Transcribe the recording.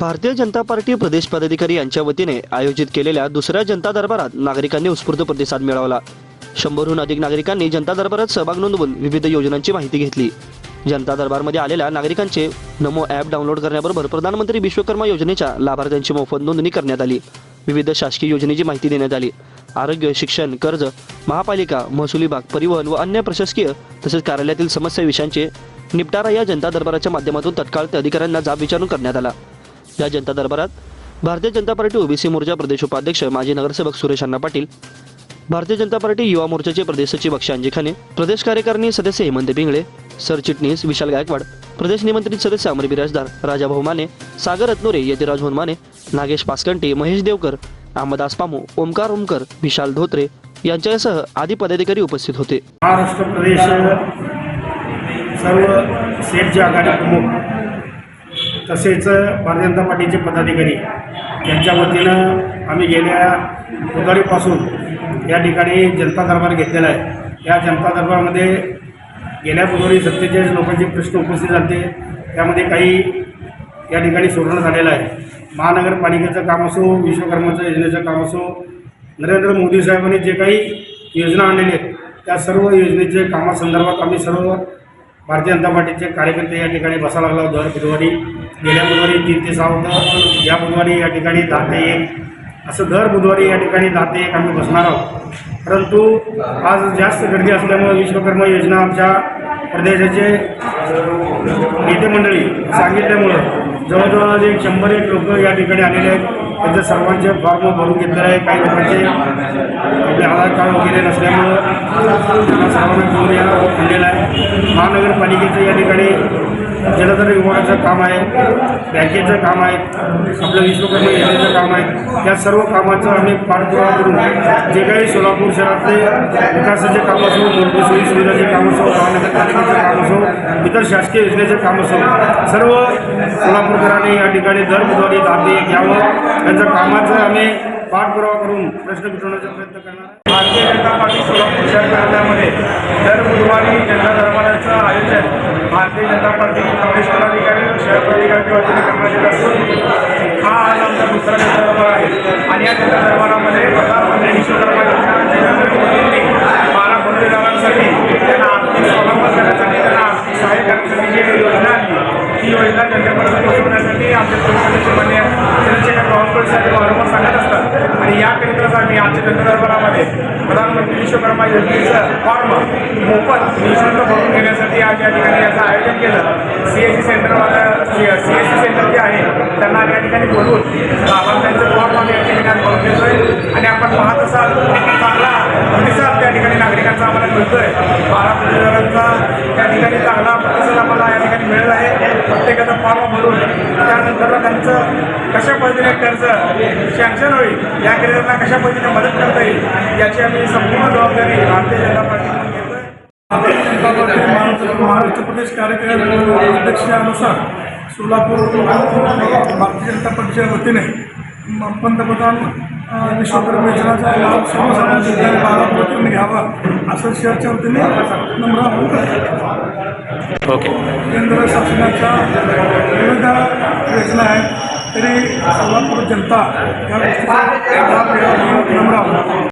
Bharatiya Janata party प्रदेश पदाधिकारी यांच्या वतीने आयोजित केलेल्या दुसऱ्या जनता दरबारात नागरिकांनी उत्स्फूर्त प्रतिसाद मिळवला. शंभरहून अधिक नागरिकांनी जनता दरबारात सहभाग नोंदवून विविध योजनांची माहिती घेतली. जनता दरबारमध्ये आलेल्या नागरिकांचे नमो ॲप डाउनलोड करण्याबरोबर प्रधानमंत्री विश्वकर्मा योजनेच्या लाभार्थ्यांची मोफत नोंदणी करण्यात आली. विविध शासकीय योजनेची माहिती देण्यात आली. आरोग्य शिक्षण कर्ज महापालिका महसुली विभाग परिवहन व अन्य प्रशासकीय तसेच कार्यालयातील समस्या विषयांचे निपटारा या जनता दरबाराच्या माध्यमातून तत्काळ अधिकाऱ्यांना जाब विचारून करण्यात आला. या जनता दरबारात भारतीय जनता पार्टी ओबीसी मोर्चा प्रदेश उपाध्यक्ष माजी नगरसेवक सुरेश अण्णा पाटील भारतीय जनता पार्टी युवा मोर्चाचे प्रदेश सचिव अक्षय अंजिखाने प्रदेश कार्यकारिणी सदस्य हेमंत पिंगळे सरचिटणीस विशाल गायकवाड प्रदेश निमंत्रित सदस्य अमर बिराजदार राजाभाऊ माने सागर रत्नोरे यतिराज होनमाने नागेश पासकंटे महेश देवकर अहमदास पामू ओमकार ओमकर विशाल धोत्रे यांच्यासह आदी पदाधिकारी उपस्थित होते. महाराष्ट्र प्रदेश सर्व सेठचे आघाडी प्रमुख तसेच भारतीय जनता पार्टीचे पदाधिकारी यांच्या वतीनं आम्ही गेल्या बुधवारीपासून या ठिकाणी जनता दरबार घेतलेला आहे. या जनता दरबारमध्ये गेल्या बुधवारी सत्तेचाळीस लोकांचे प्रश्न उपस्थित झाले. त्यामध्ये काही या ठिकाणी सुवर्ण झालेलं आहे. महानगरपालिकेचं काम असो विश्वकर्माचं योजनेचं काम असो नरेंद्र मोदी साहेबांनी जे काही योजना आणलेल्या आहेत त्या सर्व योजनेचे कामासंदर्भात आम्ही सर्व भारतीय जनता पार्टीचे कार्यकर्ते या ठिकाणी बसायला लागला दर बुधवारी गेल्या बुधवारी तीन ते सहा होतं. या बुधवारी या ठिकाणी दहा ते एक. असं दर बुधवारी या ठिकाणी दहा ते एक आम्ही बसणार आहोत. परंतु आज जास्त गर्दी असल्यामुळे विश्वकर्मा योजना आमच्या प्रदेशाचे नेते मंडळी सांगितल्यामुळं जवळजवळ एक शंभर एक लोक या ठिकाणी आलेले आहेत. त्यांचे सर्वांचे फॉर्म भरून घेतलेले आहे. काही लोकांचे आपले आधार कार्ड वगैरे नसल्यामुळं त्यांना सर्वांना घेऊन यायला आणलेलं आहे. महानगरपालिकेचं या ठिकाणी जलधर विभागाचं काम आहे बँकेचं काम आहे आपलं विश्वकर्मा योजनेचं काम आहे. या सर्व कामाचं आम्ही पाठपुरावा करून जे काही सोलापूर शहरातले विकासाचे काम असो सोयी सुविधाचे काम असो महानगरपालिकेचं काम असो इतर शासकीय योजनेचं काम असो सर्व सोलापूरकरांनी या ठिकाणी दर बुधवारी दाबे घ्यावं. त्यांच्या कामाचं आम्ही पाठपुरावा करून प्रश्न मिटवण्याचा प्रयत्न करणार भारतीय जनता पार्टी सोलापूर शहर कार्यालयामध्ये दर बुधवारी जनता दरबाराचं आयोजन भारतीय जनता पार्टी प्रदेश पदाधिकारी शहर पदाधिकाऱ्यांच्या वतीने करण्यात येत असून हा आज आमचा दुसरा जनता दरबार आहे. आणि या जनता दरबारामध्ये प्रधानमंत्री विश्वकर्मा योजना बारा बंदीदारांसाठी आणि याकरिताच आम्ही आमच्या जनदरबारामध्ये प्रधानमंत्री विश्वकर्मा योजनेचं फॉर्म मोफत निशुल्क भरून घेण्यासाठी आज या ठिकाणी याचं आयोजन केलं. सी एस सी सेंटरवालं सी एस सी सेंटर जे आहे त्यांना आम्ही या ठिकाणी बोलवून लाभार्थ्यांचं फॉर्म आम्ही या ठिकाणी भरून भरून घेतोय. आणि आपण पाहत असाल चांगला प्रतिसाद त्या ठिकाणी नागरिकांचा आम्हाला मिळतोय. बारा प्रतिसादांचा त्या ठिकाणी चांगला प्रतिसाद आम्हाला या ठिकाणी मिळत आहे प्रत्येकाचा फॉर्म भरून त्यानंतर त्यांचं कशा पद्धतीने कर्ज सँक्शन होईल या त्यांना कशा पद्धतीने मदत करता येईल याची आम्ही संपूर्ण जबाबदारी भारतीय जनता पार्टीकडून घेतोय. पार्टी महाराष्ट्र प्रदेश कार्यकारी अध्यक्षानुसार सोलापूर भारतीय जनता पक्षाच्या वतीने पंतप्रधान अ, विश्वकर्मा योजनाचा लाभ सर्वसामान्य घ्यावा असं शहरच्या वतीने नम्र आवाहन ओके. केंद्र शासनाच्या विविध योजना आहेत. तरी सोलापूर जनता या गोष्टीचा लाभ घ्यावा नम्र आवाहन